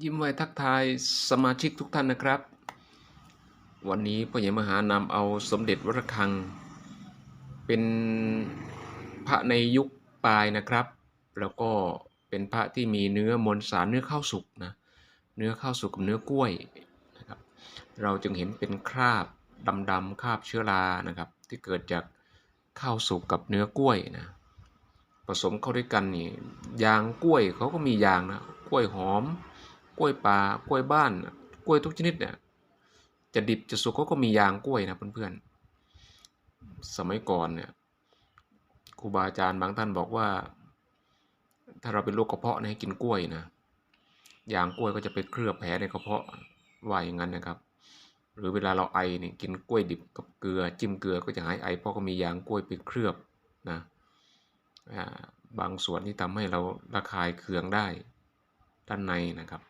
ยิ้มไว้ทักทายสมาชิกทุกท่านนะครับ วันนี้พ่อใหญ่มหานำเอาสมเด็จวัดระฆัง เป็นพระในยุคปลายนะครับ แล้วก็เป็นพระที่มีเนื้อมวลสารเนื้อข้าวสุกนะเนื้อข้าวสุกกับเนื้อกล้วยนะครับ เราจึงเห็นเป็นคราบดำๆคราบเชื้อรานะครับ ที่เกิดจากข้าวสุกกับเนื้อกล้วยนะผสมเข้าด้วยกันนี่ยางกล้วยเขาก็มียางนะกล้วยหอม กล้วยป่ากล้วยบ้าน กล้วยทุกชนิดเนี่ยจะดิบจะสุกเขาก็มียางกล้วยนะเพื่อนๆสมัยก่อนเนี่ยครูบาอาจารย์บางท่านบอกว่า ถ้าเราเป็นโรคกระเพาะนะให้กินกล้วยนะยางกล้วยก็จะไปเคลือบแผลในกระเพาะว่าอย่างนั้นนะครับ หรือเวลาเราไอเนี่ยกินกล้วยดิบกับเกลือ จิ้มเกลือก็จะหายไอเพราะก็มียางกล้วยไปเคลือบนะอ่าบางส่วนที่ทำให้เราระคายเคืองได้ด้านในนะครับ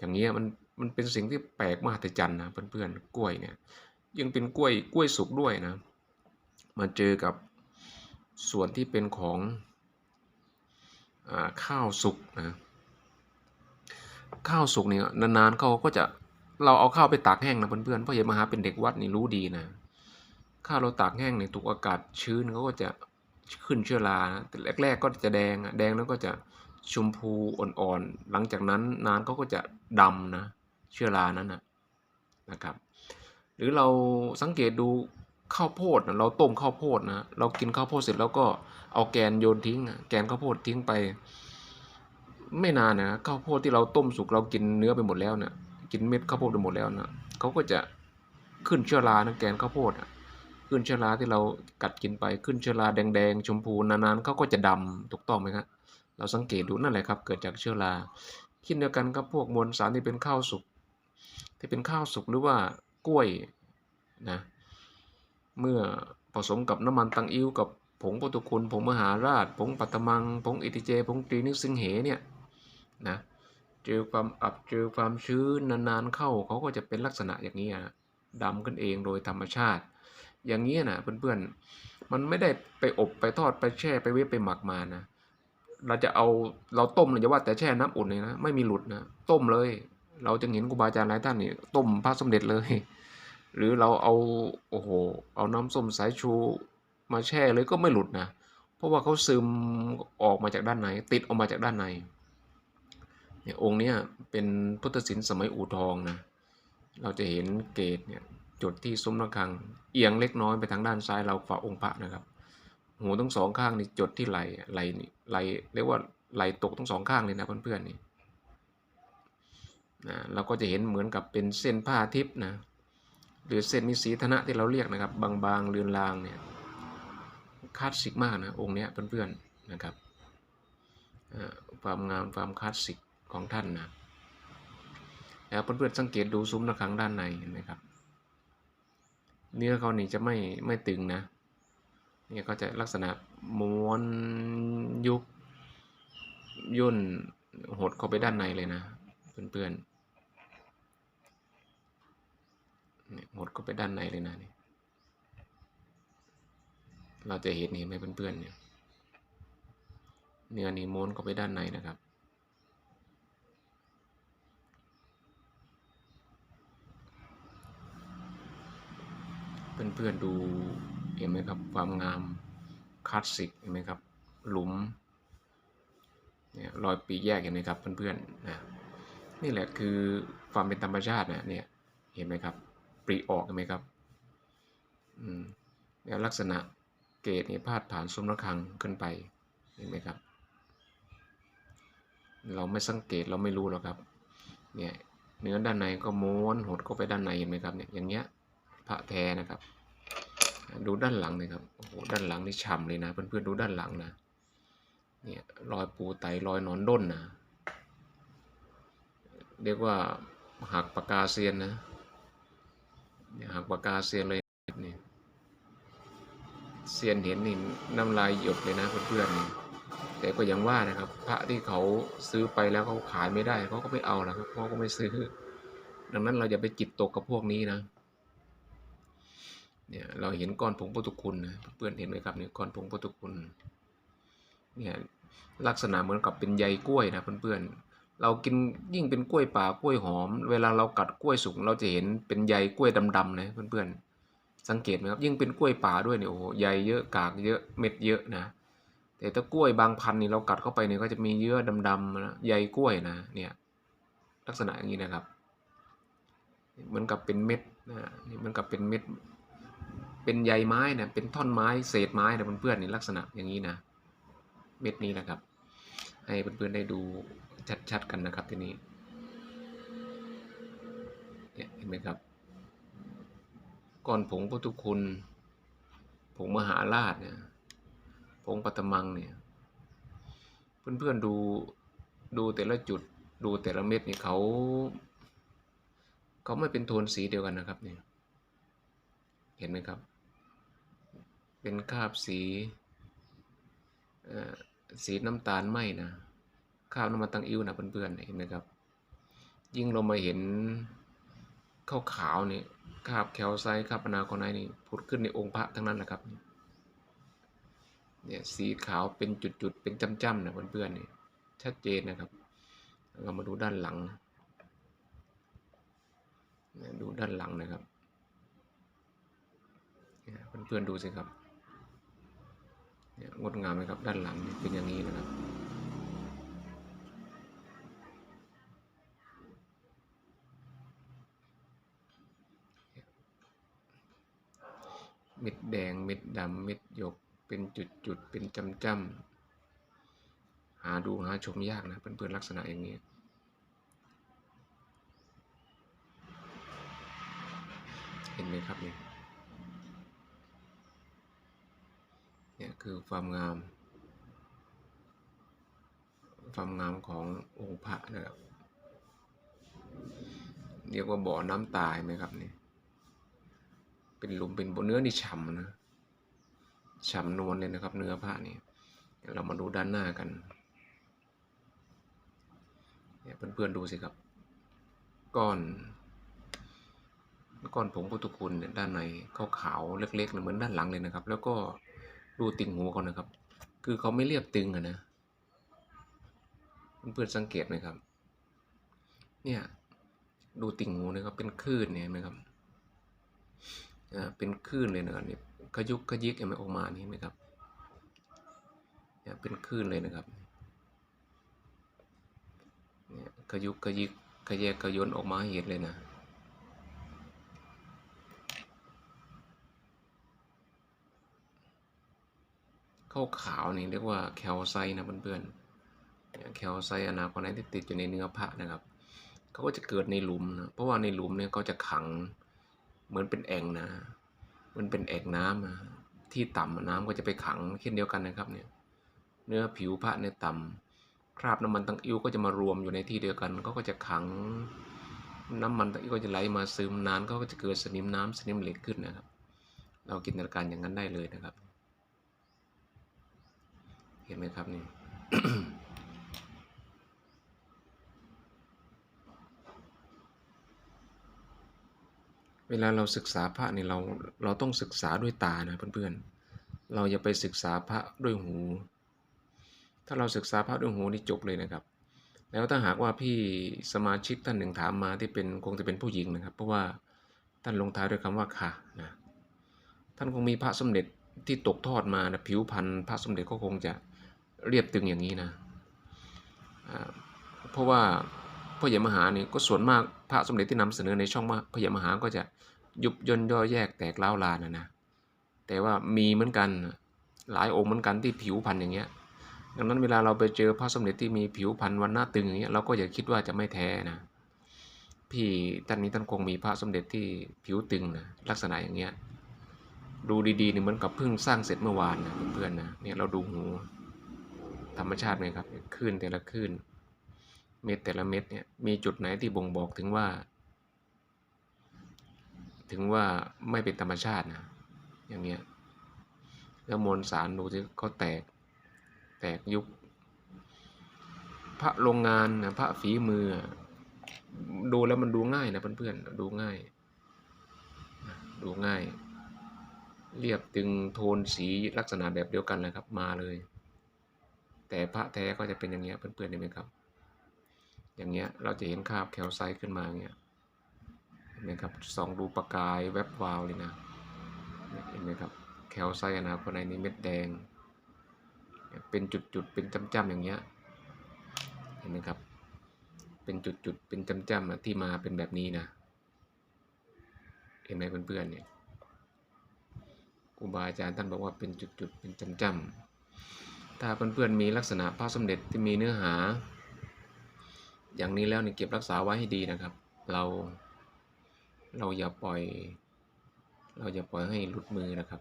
อย่างเงี้ยมันมันเป็นสิ่งที่แปลกมหัศจรรย์นะเพื่อนๆกล้วยเนี่ยยังเป็นกล้วยกล้วยสุกด้วยนะ มาเจอกับส่วนที่เป็นของอข้าวสุกนะข้าวสุกเนี่ยนานๆเขาก็จะเราเอาข้าวไปตากแห้งนะเพื่อนๆเพราะยายมหาเป็นเด็กวัดนี่รู้ดีนะข้าวเราตากแห้งเนี่ยถูกอากาศชื้นเขาก็จะขึ้นเชื้อรานะแต่แรก ๆ ก็จะแดงอะแดงแล้วก็จะ ชมพูอ่อนๆ หลังจากนั้นนานเขาก็จะดำนะเชื้อรานั้นนะนะครับ หรือเราสังเกตดูข้าวโพดนะเราต้มข้าวโพดนะเรากินข้าวโพดเสร็จแล้วก็เอาแกนโยนทิ้ง แกนข้าวโพดทิ้งไป ไม่นานนะข้าวโพดที่เราต้มสุกเรากินเนื้อไปหมดแล้วนะกินเม็ดข้าวโพดไปหมดแล้วนะเขาก็จะขึ้นเชื้อรานะแกนข้าวโพดอะขึ้นเชื้อราที่เรากัดกินไปขึ้นเชื้อราแดงๆชมพูนานๆเขาก็จะดำถูกต้องไหมครับ เราสังเกตดูนั่นแหละครับ เกิดจากเชื้อราเช่นเดียวกันกับพวกมวลสารที่เป็นข้าวสุกที่เป็นข้าวสุกหรือว่ากล้วยนะเมื่อผสมกับน้ำมันตังอิ้วกับผงโปรตุคุณผงมหาราช ผงปัตมัง ผงอิติเจ ผงตรีนิสิงเหเนี่ยนะเจอความอับเจอความชื้นนานๆเข้าเขาก็จะเป็นลักษณะอย่างนี้นะดำขึ้นเองโดยธรรมชาติ อย่างนี้นะเพื่อนๆ มันไม่ได้ไปอบไปทอดไปแช่ไปเวฟไปหมักมานะ เราจะเอาเราต้มเราจะว่าแต่แช่น้ำอุ่นเลยนะไม่มีหลุดนะต้มเลย เราจะเห็นครูบาอาจารย์หลายท่านนี่ต้มพระสมเด็จเลย หรือเราเอาโอ้โหเอาน้ำส้มสายชูมาแช่เลยก็ไม่หลุดนะเพราะว่าเขาซึมออกมาจากด้านในติดออกมาจากด้านในเนี่ยองค์เนี้ยเป็นพุทธศิลป์สมัยอู่ทองนะเราจะเห็นเกตเนี่ยจุดที่ซุ้มระฆัง เอียงเล็กน้อยไปทางด้านซ้ายเราฝ่าองค์พระนะครับหูทั้งสองข้างนี่จดที่ไหลไหลนี่ ไหลเรียกว่าไหลตกทั้งสองข้างเลยนะเพื่อนๆนี่นะเราก็จะเห็นเหมือนกับเป็นเส้นผ้าทิพย์นะหรือเส้นนิสีธนะที่เราเรียกนะครับ บางๆเรือนรางเนี่ยคลาสสิกมากนะองค์เนี้ยเพื่อนๆนะครับความงามความคลาสสิกของท่านนะแล้วเพื่อนๆสังเกตดูซุ้มระฆังด้านในเห็นไหมครับ เนื้อเขานี่จะไม่ไม่ตึงนะ นี่ก็จะลักษณะม้วนยุบย่นหดเข้าไปด้านในเลยนะ เพื่อนๆเนี่ยหดเข้าไปด้านในเลยนะนี่เราจะเห็นเห็นไหมเพื่อนๆเนี่ยเนื้อนี่ม้วนเข้าไปด้านในนะครับเพื่อนๆดู เห็นไหมครับ ความงามคลาสสิกเห็นไหมครับ หลุมเนี่ยรอยปีแยกเห็นไหมครับเพื่อนๆนะนี่แหละคือความเป็นธรรมชาตินะเนี่ยเห็นไหมครับปรีออกเห็นไหมครับอืมเนี่ยลักษณะเกตเนี่ยพาดผ่านซุ้มระฆังขึ้นไปเห็นไหมครับ เราไม่สังเกตเราไม่รู้หรอกครับเนี่ยเนื้อด้านในก็ม้วนหดเข้าไปด้านในเห็นไหมครับเนี่ยอย่างเงี้ยพระแท้นะครับ ดูด้านหลังเลยครับ โอ้โห ด้านหลังนี่ฉ่ำเลยนะ เพื่อนๆดูด้านหลังนะ เนี่ยรอยปูไตรอยนอนด้นนะ เรียกว่าหักปากกาเซียนนะเนี่ยหักปากกาเซียนเลยนี่เซียนเห็นนี่น้ำลายหยดเลยนะเพื่อนๆแต่ก็ยังว่านะครับ พระที่เขาซื้อไปแล้วเขาขายไม่ได้เขาก็ไม่เอาแล้วครับเขาก็ไม่ซื้อ ดังนั้นเราอย่าไปจิตตกกับพวกนี้นะ เนี่ยเราเห็นก้อนผงโปรตุคุณนะเพื่อนเห็นไหมครับเนี่ยก้อนผงโปรตุคุณเนี่ยลักษณะเหมือนกับเป็นใยกล้วยนะเพื่อนๆเรากินยิ่งเป็นกล้วยป่ากล้วยหอม เวลาเรากัดกล้วยสุกเราจะเห็นเป็นใยกล้วยดำๆนะเพื่อนๆสังเกตไหมครับยิ่งเป็นกล้วยป่าด้วยเนี่ยโอ้โหใยเยอะกากเยอะเม็ดเยอะนะแต่ถ้ากล้วยบางพันธุ์นี่เรากัดเข้าไปเนี่ยก็จะมีเยื่อดำๆนะใยกล้วยนะเนี่ยลักษณะอย่างนี้นะครับเหมือนกับเป็นเม็ดนะนี่เหมือนกับเป็นเม็ด เป็นใยไม้นะเป็นท่อนไม้เศษไม้นะเพื่อนๆนี่ลักษณะอย่างนี้นะ เม็ดนี้นะครับ ให้เพื่อนๆได้ดูชัดๆกันนะครับทีนี้เนี่ยเห็นไหมครับก้อนผงพุทธคุณผงมหาราชเนี่ยผงปัตตมังเนี่ยเพื่อนๆดูดูแต่ละจุดดูแต่ละเม็ดนี่เขาเขาไม่เป็นโทนสีเดียวกันนะครับเนี่ยเห็นไหมครับ เป็นคราบสีเอ่อสีน้ำตาลไหมนะคราบน้ำมันตังอิ้วนะเพื่อนๆเห็นไหมครับ ยิ่งเรามาเห็นข้าวขาวนี่คราบแคลไซคราบอนาคไนท์นี่ผุดขึ้นในองค์พระทั้งนั้นแหละครับเนี่ยสีขาวเป็นจุดๆเป็นจ้ำๆนะเพื่อนๆนี่ชัดเจนนะครับ เรามาดูด้านหลังดูด้านหลังนะครับเนี่ยเพื่อนๆดูสิครับ เนี่ยงดงามไหมครับด้านหลังเป็นอย่างนี้นะครับเม็ดแดงเม็ดดำเม็ดหยกเป็นจุดๆเป็นจ้ำๆหาดูหาชมยากนะเพื่อนๆลักษณะอย่างนี้เห็นไหมครับเนี่ เนี่ยคือความงาม ความงามขององค์พระนะครับ เรียกว่าบ่อน้ำตายไหมครับเนี่ยเป็นหลุมเป็นบนเนื้อนี่ฉ่ำนะฉ่ำนวลเลยนะครับ เนื้อผ้านี่เดี๋ยวเรามาดูด้านหน้ากันเนี่ยเพื่อนๆดูสิครับ ก้อน ก้อนผงพุทธคุณเนี่ยด้านในขาวๆเล็กๆเหมือนด้านหลังเลยนะครับ แล้วก็ ดูติ่งหูเขานะครับ คือเขาไม่เรียบตึงอะนะเพื่อนสังเกตไหมครับ เนี่ยดูติ่งหูนะครับเป็นคลื่นเนี่ยนไหมครับอ่าเป็นคลื่นเลยนะครับเนี่ยขยุกขยิกเห็นไหมออกมานี่เห็นไหมครับเนี่ยเป็นคลื่นเลยนะครับเนี่ยขยุกขยิกขยแยกขยนออกมาเห็นเลยนะ ข้าวขาวนี่เรียกว่าแคลไซต์นะเพื่อนๆแคลไซต์อนาคอนไนที่ติดอยู่ในเนื้อพระนะครับเขาก็จะเกิดในหลุมนะเพราะว่าในหลุมเนี่ยเขาจะขังเหมือนเป็นแอ่งนะมันเป็นแอ่งน้ำอะที่ต่ำอะน้ำก็จะไปขังเช่นเดียวกันนะครับเนี่ยเนื้อผิวพระเนี่ยต่ำคราบน้ำมันตังอิ้วก็จะมารวมอยู่ในที่เดียวกันเขาก็จะขังน้ำมันตังอิ้วก็จะไหลมาซึมนานก็จะเกิดสนิมน้ำสนิมเหล็กขึ้นนะครับ เรากินตนาการอย่างนั้นได้เลยนะครับ ห็นไหมครับนี่เวลาเราศึกษาพระนี่เราเราต้องศึกษาด้วยตานะเพื่อนๆ เราอย่าไปศึกษาพระด้วยหู ถ้าเราศึกษาพระด้วยหูนี่จบเลยนะครับ แล้วถ้าหากว่าพี่สมาชิกท่านหนึ่งถามมาที่เป็นคงจะเป็นผู้หญิงนะครับ เพราะว่าท่านลงท้ายด้วยคำว่าค่ะนะท่านคงมีพระสมเด็จที่ตกทอดมานะผิวพันธุ์พระสมเด็จก็คงจะ เรียบตึงอย่างนี้นะเพราะว่าพ่อใหญ่มหานี่ก็ส่วนมากพระสมเด็จที่นำเสนอในช่องมาพ่อใหญ่มหาก็จะยุบย่นย่อแยกแตกเล้าลานนะนะแต่ว่ามีเหมือนกันหลายองค์เหมือนกันที่ผิวพันธุ์อย่างเงี้ยดังนั้นเวลาเราไปเจอพระสมเด็จที่มีผิวพันธุ์วันหน้าตึงอย่างเงี้ยเราก็อย่าคิดว่าจะไม่แท้นะพี่ท่านนี้ท่านคงมีพระสมเด็จที่ผิวตึงนะลักษณะอย่างเงี้ยดูดีๆนี่เหมือนกับเพิ่งสร้างเสร็จเมื่อวานนะเพื่อนๆนะเนี่ยเราดูหู ธรรมชาติไหมครับคลื่นแต่ละคลื่นเม็ดแต่ละเม็ดเนี่ยมีจุดไหนที่บ่งบอกถึงว่า ถึงว่าไม่เป็นธรรมชาตินะอย่างเงี้ยแล้วมวลสารดูที่เขาแตกแตกยุบพระโรงงานนะพระฝีมือ ดูแล้วมันดูง่ายนะเพื่อนๆดูง่าย ดูง่าย เรียบตึงโทนสีลักษณะแบบเดียวกันเลยครับมาเลย แต่พระแท้ก็จะเป็นอย่างเงี้ยเพื่อนๆเห็นไหมครับ อย่างเงี้ยเราจะเห็นคาบแคลไซต์ขึ้นมาอย่างเงี้ยเห็นไหมครับสองดูประกายแวบวาวเลยนะเห็นไหมครับแคลไซต์นะครับข้างในนี้เม็ดแดง เป็นจุดๆเป็นจ้ำๆอย่างเงี้ยเห็นไหมครับ เป็นจุดๆเป็นจ้ำๆอะที่มาเป็นแบบนี้นะเห็นไหมเพื่อนๆเนี่ยครูบาอาจารย์ท่านบอกว่าเป็นจุดๆเป็นจ้ำๆ ถ้าเพื่อนๆมีลักษณะพระสมเด็จที่มีเนื้อหา อย่างนี้แล้วเนี่ยเก็บรักษาไว้ให้ดีนะครับ เราเราอย่าปล่อย เราอย่าปล่อยให้หลุดมือนะครับ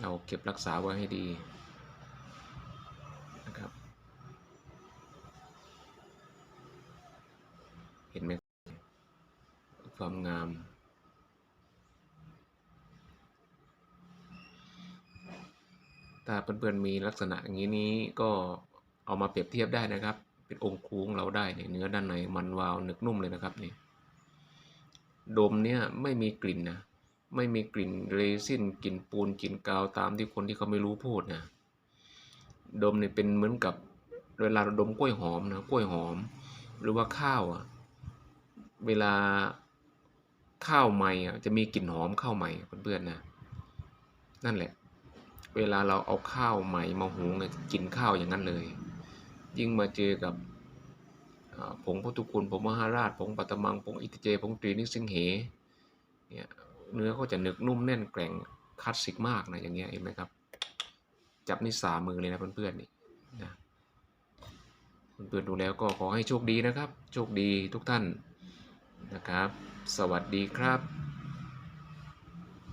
เราเก็บรักษาไว้ให้ดีนะครับ เห็นไหมความงาม ถ้าเพื่อนๆมีลักษณะอย่างนี้นี้ก็เอามาเปรียบเทียบได้นะครับ เป็นองค์คูงเราได้เนี่ยเนื้อด้านในมันวาวหนึกนุ่มเลยนะครับนี่ดมเนี่ยไม่มีกลิ่นนะไม่มีกลิ่นเรซินกลิ่นปูนกลิ่นกาวตามที่คนที่เขาไม่รู้พูดนะดมเนี่ยเป็นเหมือนกับเวลาเราดมกล้วยหอมนะกล้วยหอม หรือว่าข้าวอะเวลาข้าวใหม่อะจะมีกลิ่นหอมข้าวใหม่เพื่อนๆนะนั่นแหละ เวลาเราเอาข้าวใหม่มาหุงเนี่ยกินข้าวอย่างนั้นเลย ยิ่งมาเจอกับผงพุทธคุณผงมหาราชผงปัตตมังผงอิตเจผงตรีนิสิงเหเนี่ยเนื้อก็จะหนึกนุ่มแน่นแกร่งคลาสสิกมากนะอย่างเงี้ยเห็นไหมครับ จับนี่สามมือเลยนะเพื่อนๆนี่นะเพื่อนๆดูแล้วก็ขอให้โชคดีนะครับ โชคดีทุกท่านนะครับ สวัสดีครับ